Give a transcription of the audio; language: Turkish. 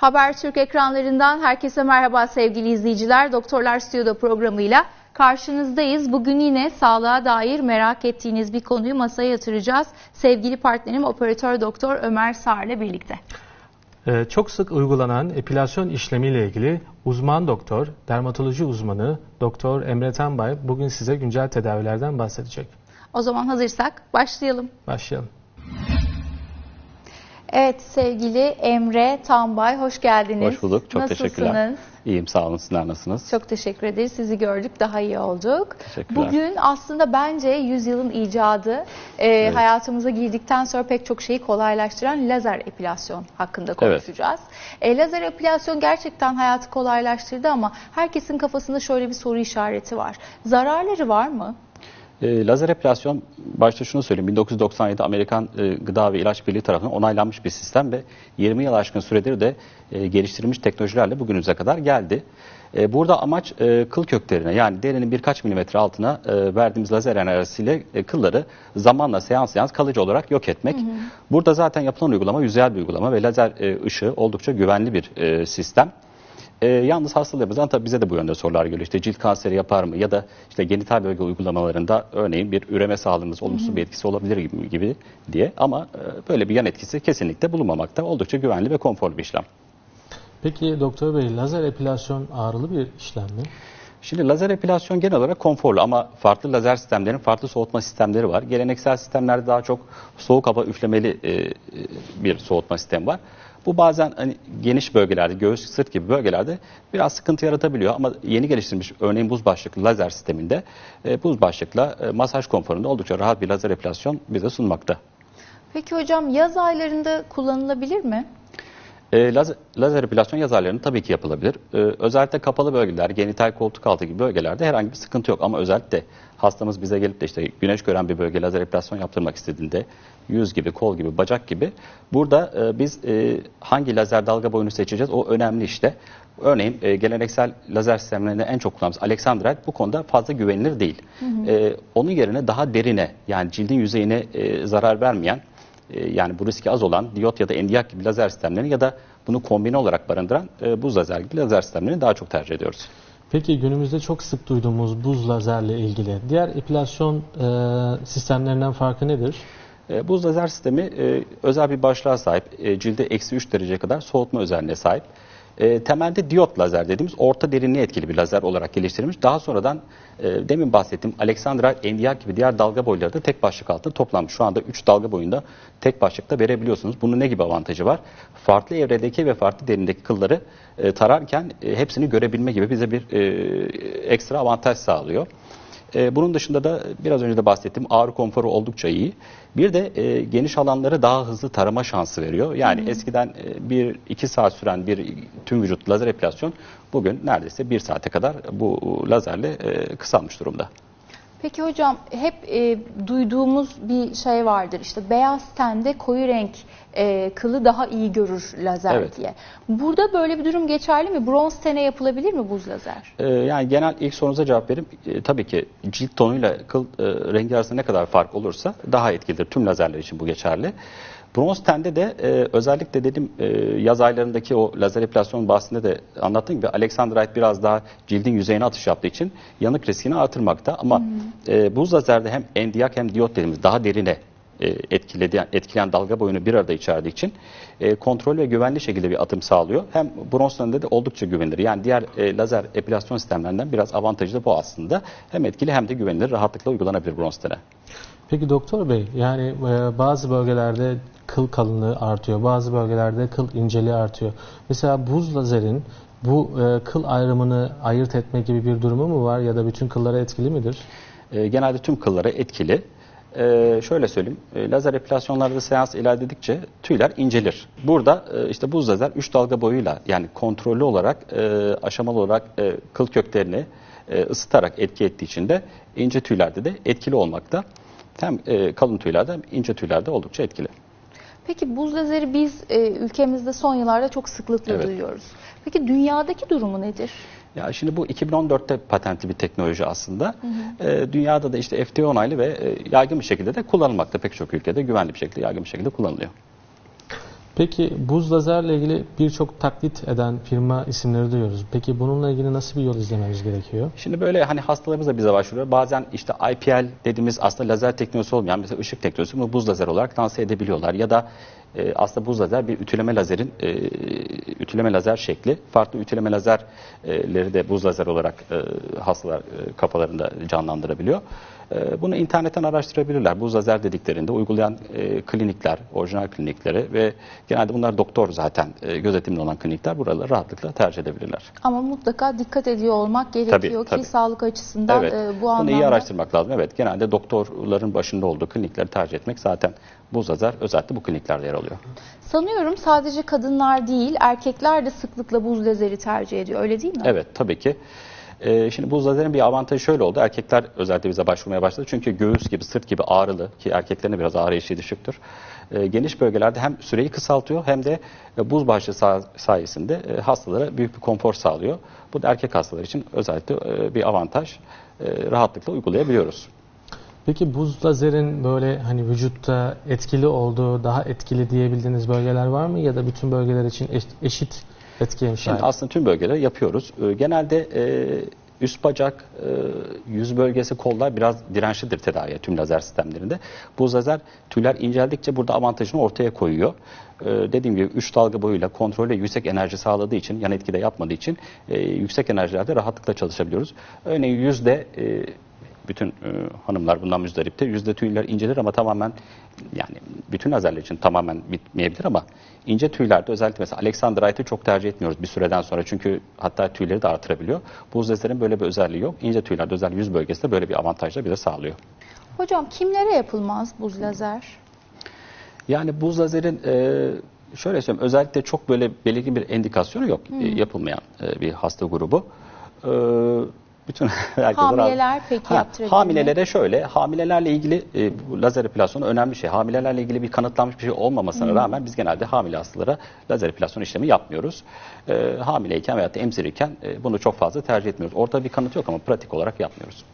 Habertürk ekranlarından herkese merhaba sevgili izleyiciler. Doktorlar Stüdyo programıyla karşınızdayız. Bugün yine sağlığa dair merak ettiğiniz bir konuyu masaya yatıracağız. Sevgili partnerim operatör doktor Ömer Sar'la birlikte. Ee, Çok sık uygulanan epilasyon işlemiyle ilgili uzman doktor, dermatoloji uzmanı Doktor Emre Tanbay bugün size güncel tedavilerden bahsedecek. O zaman hazırsak başlayalım. Başlayalım. Evet sevgili Emre Tambay hoş geldiniz. Hoş bulduk. Çok Nasılsınız? teşekkürler. İyiyim sağ olun. Sizler nasılsınız? Çok teşekkür ederiz. Sizi gördük, daha iyi olduk. Bugün aslında bence yüzyılın icadı, e, hayatımıza girdikten sonra pek çok şeyi kolaylaştıran lazer epilasyon hakkında Evet. konuşacağız. E, lazer epilasyon gerçekten hayatı kolaylaştırdı ama herkesin kafasında şöyle bir soru işareti var. Zararları var mı? E, lazer epilasyon, başta şunu söyleyeyim. 1997 Amerikan e, Gıda ve İlaç Birliği tarafından onaylanmış bir sistem ve 20 yıl aşkın süredir de e, geliştirilmiş teknolojilerle bugünümüze kadar geldi. E, burada amaç e, kıl köklerine yani derinin birkaç milimetre altına e, verdiğimiz lazer enerjisiyle e, kılları zamanla seans seans kalıcı olarak yok etmek. Burada zaten yapılan uygulama yüzeyel bir uygulama ve lazer e, ışığı oldukça güvenli bir e, sistem. E, yalnız hastalarımızdan tabii bize de bu yönde sorular geliyor. İşte cilt kanseri yapar mı ya da işte genital bölge uygulamalarında örneğin bir üreme sağlığımız olumsuz bir etkisi olabilir gibi, gibi diye ama e, böyle bir yan etkisi kesinlikle bulunmamakta. Oldukça güvenli ve konforlu bir işlem. Peki doktor bey lazer epilasyon ağrılı bir işlem mi? Şimdi lazer epilasyon genel olarak konforlu ama farklı lazer sistemlerin farklı soğutma sistemleri var. Geleneksel sistemlerde daha çok soğuk hava üflemeli e, e, bir soğutma sistemi var. Bu bazen hani geniş bölgelerde, göğüs, sırt gibi bölgelerde biraz sıkıntı yaratabiliyor ama yeni geliştirilmiş örneğin buz başlıklı lazer sisteminde e, buz başlıkla e, masaj konforunda oldukça rahat bir lazer epilasyon bize sunmakta. Peki hocam yaz aylarında kullanılabilir mi? E, lazer, lazer epilasyon yaz aylarında tabii ki yapılabilir. E, özellikle kapalı bölgeler, genital koltuk altı gibi bölgelerde herhangi bir sıkıntı yok. Ama özellikle hastamız bize gelip de işte güneş gören bir bölge lazer epilasyon yaptırmak istediğinde yüz gibi, kol gibi, bacak gibi burada e, biz e, hangi lazer dalga boyunu seçeceğiz o önemli işte. Örneğin e, geleneksel lazer sistemlerinde en çok kullandığımız Alexandrite bu konuda fazla güvenilir değil. E, onun yerine daha derine yani cildin yüzeyine e, zarar vermeyen e, yani bu riski az olan diyot ya da endiyak gibi lazer sistemlerini ya da bunu kombine olarak barındıran e, buz lazer gibi lazer sistemlerini daha çok tercih ediyoruz. Peki günümüzde çok sık duyduğumuz buz lazerle ilgili diğer epilasyon e, sistemlerinden farkı nedir? E, buz lazer sistemi e, özel bir başlığa sahip. E, cilde eksi 3 derece kadar soğutma özelliğine sahip. E, temelde diyot lazer dediğimiz orta derinliğe etkili bir lazer olarak geliştirilmiş. Daha sonradan e, demin bahsettiğim Alexandrite, endiyak gibi diğer dalga boyları da tek başlık altında toplanmış. Şu anda 3 dalga boyunda tek başlıkta verebiliyorsunuz. Bunun ne gibi avantajı var? Farklı evredeki ve farklı derindeki kılları e, tararken e, hepsini görebilme gibi bize bir e, ekstra avantaj sağlıyor. E, bunun dışında da biraz önce de bahsettiğim ağrı konforu oldukça iyi. Bir de e, geniş alanları daha hızlı tarama şansı veriyor. Yani eskiden 1-2 saat süren bir tüm vücut lazer epilasyon bugün neredeyse 1 saate kadar bu lazerle e, kısalmış durumda. Peki hocam hep e, duyduğumuz bir şey vardır işte beyaz tende koyu renk e, kılı daha iyi görür lazer Evet. diye. Burada böyle bir durum geçerli mi? Bronz tene yapılabilir mi buz lazer? E, yani genel ilk sorunuza cevap vereyim. E, tabii ki cilt tonuyla kıl e, rengi arasında ne kadar fark olursa daha etkilidir. Tüm lazerler için bu geçerli. Bronz tende de e, özellikle dedim e, yaz aylarındaki o lazer epilasyon bahsinde de anlattığım gibi Alexandrite biraz daha cildin yüzeyine atış yaptığı için yanık riskini artırmakta. Ama e, buz lazerde hem endiyak hem diyot dediğimiz daha derine e, etkiledi, etkileyen dalga boyunu bir arada içerdiği için e, kontrol ve güvenli şekilde bir atım sağlıyor. Hem bronz teninde de oldukça güvenilir. Yani diğer e, lazer epilasyon sistemlerinden biraz avantajı da bu aslında. Hem etkili hem de güvenilir. Rahatlıkla uygulanabilir bronz tene. Peki doktor bey yani e, bazı bölgelerde kıl kalınlığı artıyor, bazı bölgelerde kıl inceliği artıyor. Mesela buz lazerin bu e, kıl ayrımını ayırt etme gibi bir durumu mu var ya da bütün kıllara etkili midir? E, genelde tüm kıllara etkili. Şöyle söyleyeyim, e, lazer epilasyonlarda seans ilerledikçe tüyler incelir. Burada işte buz lazer 3 dalga boyuyla yani kontrollü olarak, aşamalı olarak kıl köklerini ısıtarak etki ettiği için de ince tüylerde de etkili olmakta. Hem e, kalın tüylerde hem ince tüylerde oldukça etkili. Peki buz lazeri biz e, ülkemizde son yıllarda çok sıklıkla Evet. duyuyoruz. Peki dünyadaki durumu nedir? Ya şimdi bu 2014'te patentli bir teknoloji aslında. Ee, dünyada da işte FDA onaylı ve e, yaygın bir şekilde de kullanılmakta pek çok ülkede güvenli bir şekilde yaygın bir şekilde kullanılıyor. Peki buz lazerle ilgili birçok taklit eden firma isimleri duyuyoruz. Peki bununla ilgili nasıl bir yol izlememiz gerekiyor? Şimdi böyle hani hastalarımız da bize başvuruyor. Bazen işte IPL dediğimiz aslında lazer teknolojisi olmayan mesela ışık teknolojisi bunu buz lazer olarak lanse edebiliyorlar. Ya da e, aslında buz lazer bir ütüleme lazerin e, ütüleme lazer şekli. Farklı ütüleme lazerleri de buz lazer olarak e, hastalar e, kafalarında canlandırabiliyor. E, bunu internetten araştırabilirler. Buz lazer dediklerinde uygulayan e, klinikler, orijinal klinikleri ve genelde bunlar doktor zaten e, gözetimli olan klinikler buraları rahatlıkla tercih edebilirler. Ama mutlaka dikkat ediyor olmak gerekiyor ki tabii. sağlık açısından Evet. e, bu Bunu anlamda iyi araştırmak lazım. Evet. Genelde doktorların başında olduğu klinikleri tercih etmek zaten bu lazer özellikle bu kliniklerde yer alıyor. sanıyorum sadece kadınlar değil erkekler de sıklıkla buz lazeri tercih ediyor öyle değil mi? Evet tabii ki. Ee, şimdi bu lazerin bir avantajı şöyle oldu. Erkekler özellikle bize başvurmaya başladı. Çünkü göğüs gibi, sırt gibi ağrılı ki erkeklerin de biraz ağrı eşiği düşüktür. Ee, geniş bölgelerde hem süreyi kısaltıyor hem de e, buz başlığı sa- sayesinde e, hastalara büyük bir konfor sağlıyor. Bu da erkek hastalar için özellikle e, bir avantaj. E, rahatlıkla uygulayabiliyoruz. Peki buz lazerin böyle hani vücutta etkili olduğu, daha etkili diyebildiğiniz bölgeler var mı? Ya da bütün bölgeler için eş- eşit etkiye Şimdi sahip? aslında tüm bölgeleri yapıyoruz. Ee, Genelde e, üst bacak, e, yüz bölgesi, kollar biraz dirençlidir tedaviye tüm lazer sistemlerinde. Bu lazer tüyler inceldikçe burada avantajını ortaya koyuyor. Ee, dediğim gibi 3 dalga boyuyla kontrolle yüksek enerji sağladığı için, yan etki de yapmadığı için e, yüksek enerjilerde rahatlıkla çalışabiliyoruz. Örneğin yüzde e, bütün e, hanımlar bundan müzdariptir. Yüzde tüyler incelir ama tamamen yani bütün lazerler için tamamen bitmeyebilir ama ince tüylerde özellikle mesela Alexandrite'ı çok tercih etmiyoruz bir süreden sonra çünkü hatta tüyleri de artırabiliyor. Bu lazerin böyle bir özelliği yok. İnce tüylerde özellikle yüz bölgesinde böyle bir avantaj da bize sağlıyor. Hocam kimlere yapılmaz buz lazer? Yani buz lazerin e, şöyle söyleyeyim özellikle çok böyle belirgin bir endikasyonu yok e, yapılmayan e, bir hasta grubu. E, bütün herkese Hamileler peki Ha, yaptırabilir mi? Hamilelere şöyle, hamilelerle ilgili e, bu lazer epilasyonu önemli bir şey. Hamilelerle ilgili bir kanıtlanmış bir şey olmamasına rağmen biz genelde hamile hastalara lazer epilasyon işlemi yapmıyoruz. E, hamileyken veya da emzirirken e, bunu çok fazla tercih etmiyoruz. Ortada bir kanıt yok ama pratik olarak yapmıyoruz.